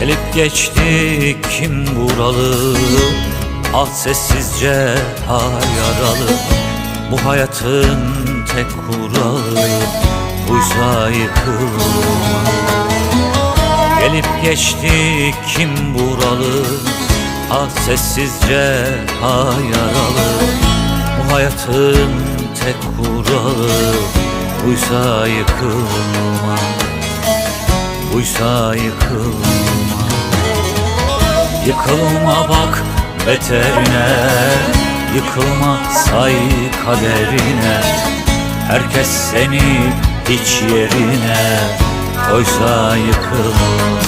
Gelip geçti kim buralı Ah sessizce ha yaralı. Bu hayatın tek kuralı Buysa yıkılma Gelip geçti kim buralı Ah sessizce ha yaralı. Bu hayatın tek kuralı Buysa yıkılma Buysa yıkılma Yıkılma bak beterine Yıkılma say kaderine Herkes seni hiç yerine Oysa yıkılma